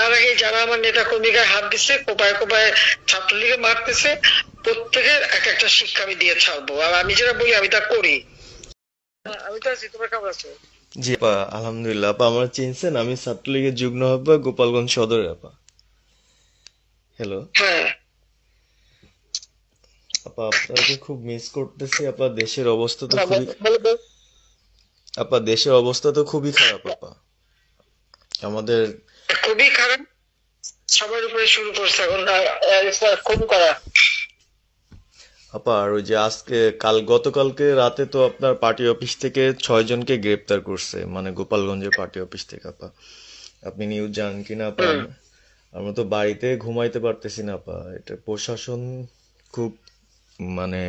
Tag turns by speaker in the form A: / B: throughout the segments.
A: তার আগে যারা আমার নেতা কর্মীকে হাত দিচ্ছে কোপায় কোপায় ছাত্রলীগে মারতেছে প্রত্যেকের এক একটা শিক্ষা আমি দিয়ে ছাড়বো। আর আমি যেটা বলি আমি তা করি। আমি তো আছি। তোমরা কেমন আছো?
B: জি আপা আলহামদুলিল্লাহ। আপা আমার চিনছেন আমি ছাত্রলীগের যুগ্ম গোপালগঞ্জ সদরে আপা। হ্যালো
A: হ্যাঁ।
B: আপা আপনাকে খুব মিস করতেছি আপা দেশের অবস্থা তো
A: হ্যাঁ,
B: খুবই। আপা দেশের অবস্থা তো খুবই খারাপ আপা। আমাদের
A: খুবই খারাপ। সবার উপরে শুরু করছে এখন খুন করা
B: আপা আর ওই যে আজকে কাল গতকালকে রাতে তো আপনার পার্টি অফিস থেকে ছয় জনকে গ্রেপ্তার করছে মানে গোপালগঞ্জের পার্টি অফিস থেকে আপা। আপনি নিউজ জানেন কিনা আপা? আমরা তো বাড়িতে ঘুমাইতে পারতেছি না আপা। এটা প্রশাসন খুব মানে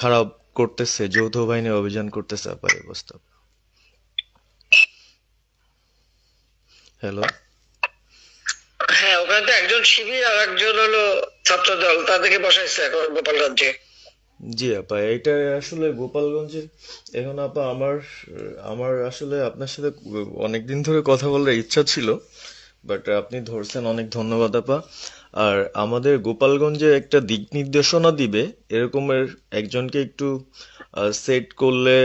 B: খারাপ করতেছে যৌথ বাহিনী অভিযান করতেছে আপা এই অবস্থা। হ্যালো
A: তো একজন শিবির আর একজন হলো ছাত্র দল তাদেরকে বসাইছে এখন গোপালগঞ্জে।
B: জি আপা এটা আসলে গোপালগঞ্জের, এখন আপা আমার আমার আসলে আপনার সাথে অনেকদিন ধরে কথা বলার ইচ্ছা ছিল বাট আপনি ধরছেন, অনেক ধন্যবাদ আপা। আর আমাদের গোপালগঞ্জে একটা দিক নির্দেশনা দিবে, এরকমের একজনকে একটু সেট করলে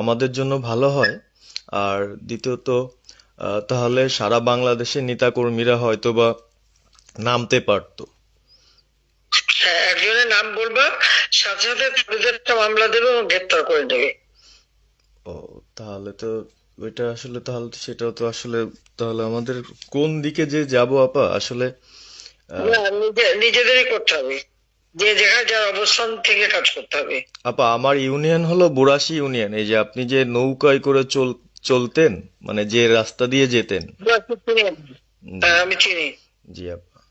B: আমাদের জন্য ভালো হয়। আর দ্বিতীয়ত তাহলে সারা বাংলাদেশের নেতাকর্মীরা হয়তোবা নামতে পারতো।
A: হ্যাঁ একজনের নাম বলবা সাথে সাথে তাদের মামলা দেবে এবং গ্রেপ্তার করে নেবে।
B: ও তাহলে তো ওইটা আসলে তাহলে সেটাও তো আসলে তাহলে আমাদের কোন দিকে যে যাব আপা? আসলে
A: নিজেদেরই করতে হবে। যে যার অবস্থান থেকে কাজ করতে হবে।
B: আপা আমার ইউনিয়ন হলো বুড়াশি ইউনিয়ন। এই যে আপনি যে নৌকায় করে চল চলতেন মানে যে রাস্তা দিয়ে যেতেন।
A: হ্যাঁ, আমি চিনি।
B: জি আপা।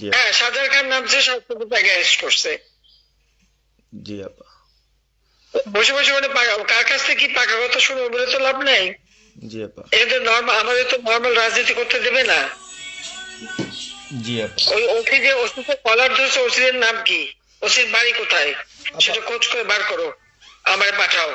A: হ্যাঁ সাজার খান নামছে সব তাকে অ্যারেস্ট করছে।
B: জি আপা।
A: বসে বসে মানে কার কাছ থেকে কি পাকা কথা শুনব বলে তো লাভ নেই?
B: জি আপা।
A: এটা নর্মাল আমাদের তো নর্মাল রাজনীতি করতে দেবে না।
B: জি আপা।
A: ওই ওসি যে ওসিকে কলার ধরছে ওসিদের নাম কি? ওসির বাড়ি কোথায়? সেটা খোঁজ করে বার করো। আমায় পাঠাও।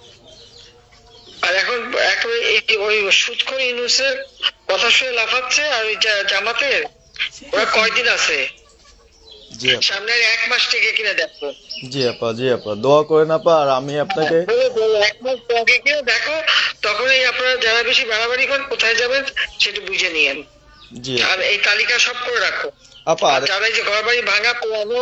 A: আর এখন একেবারে এই ওই সুৎখর ইউনুসের কথা শুনে লাফাচ্ছে আর ওই জামাতের ওরা কয়দিন আছে?
B: জি
A: সামনে এক মাস থেকে কিনে দেখো।
B: জি আপা জি আপা। দোয়া করেন আপা আর আমি আপনাকে
A: বলে এক মাস আগে কিনে দেখো তখনই আপনারা যারা বেশি বাড়াবাড়ি করেন কোথায় যাবেন সেটা বুঝে নিয়েন।
B: জি
A: আর এই তালিকা সব করে রাখো।
B: আপা
A: আর
B: আর
A: যারা এই যে ঘর বাড়ি ভাঙা পোড়ানো